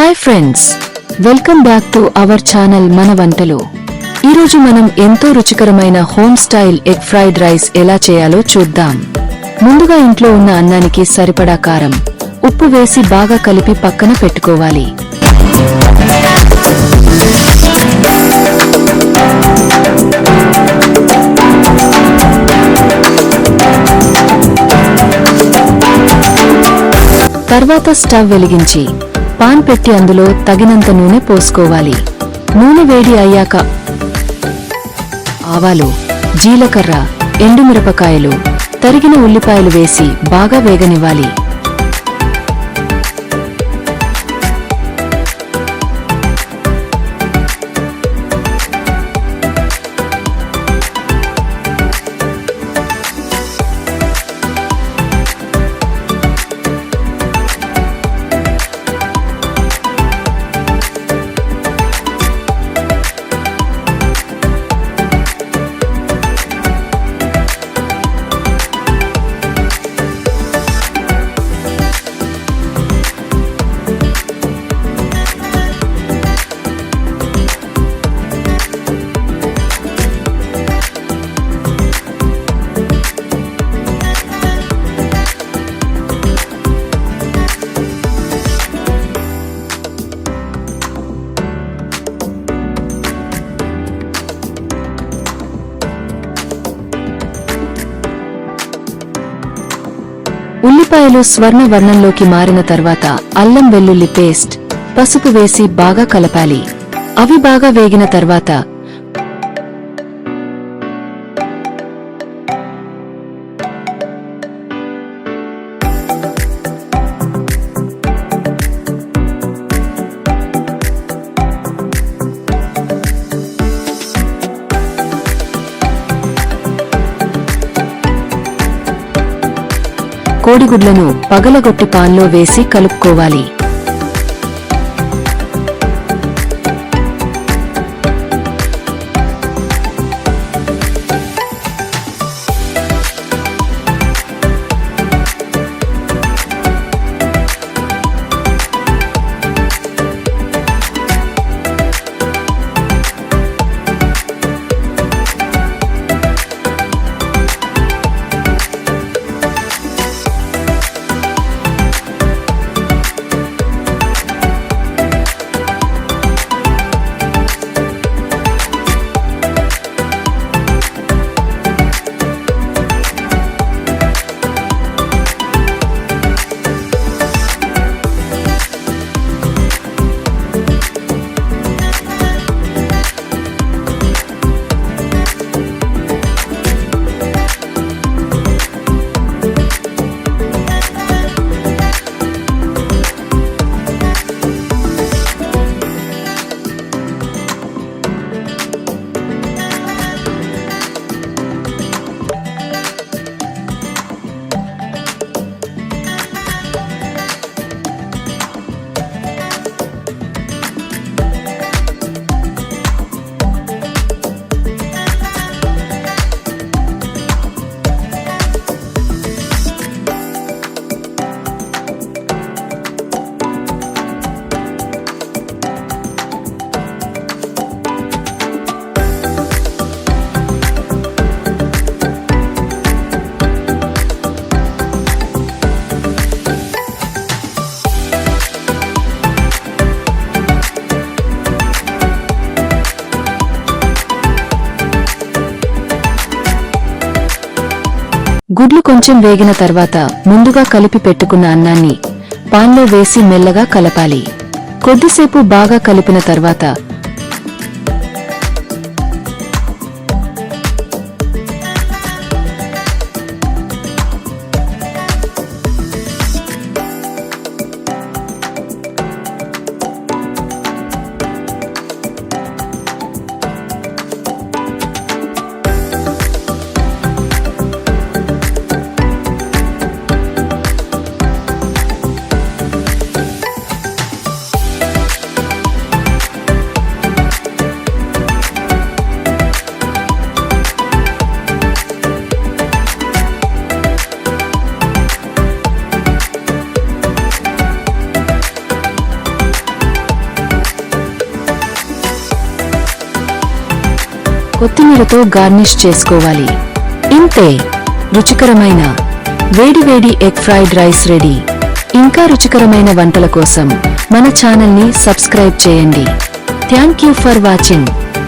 Hi friends welcome back to our channel మన వంటలు ఈరోజు మనం ఎంతో రుచికరమైన home style egg fried rice ఎలా చేయాలో చూద్దాం. ముందుగా ఇంట్లో ఉన్న అన్నానికి సరిపడా కారం ఉప్పు వేసి బాగా కలిపి పక్కన పెట్టుకోవాలి. తర్వాత స్టవ్ వెలిగించి పాన్ పెట్టి అందులో తగినంత నూనె పోసుకోవాలి. నూనె వేడి అయ్యాక ఆవాలు జీలకర్ర ఎండుమిరపకాయలు తరిగిన ఉల్లిపాయలు వేసి బాగా వేగనివ్వాలి. ఉల్లిపాయలు స్వర్ణ వర్ణంలోకి మారిన తర్వాత అల్లం వెల్లుల్లి పేస్ట్ పసుపు వేసి బాగా కలపాలి. అవి బాగా వేగిన తర్వాత కోడిగుడ్లను పగలగొట్టి పాన్లో వేసి కలుపుకోవాలి. గుడ్లు కొంచెం వేగిన తర్వాత ముందుగా కలిపి పెట్టుకున్న అన్నాన్ని పాన్లో వేసి మెల్లగా కలపాలి. కొద్దిసేపు బాగా కలిపిన తర్వాత కొత్తిమీరతో గార్నిష్ చేసుకోవాలి. ఇంతే రుచికరమైన వేడివేడి ఎగ్ ఫ్రైడ్ రైస్ రెడీ. ఇంకా రుచికరమైన వంటల కోసం మన ఛానల్ని సబ్స్క్రైబ్ చేయండి. Thank you for watching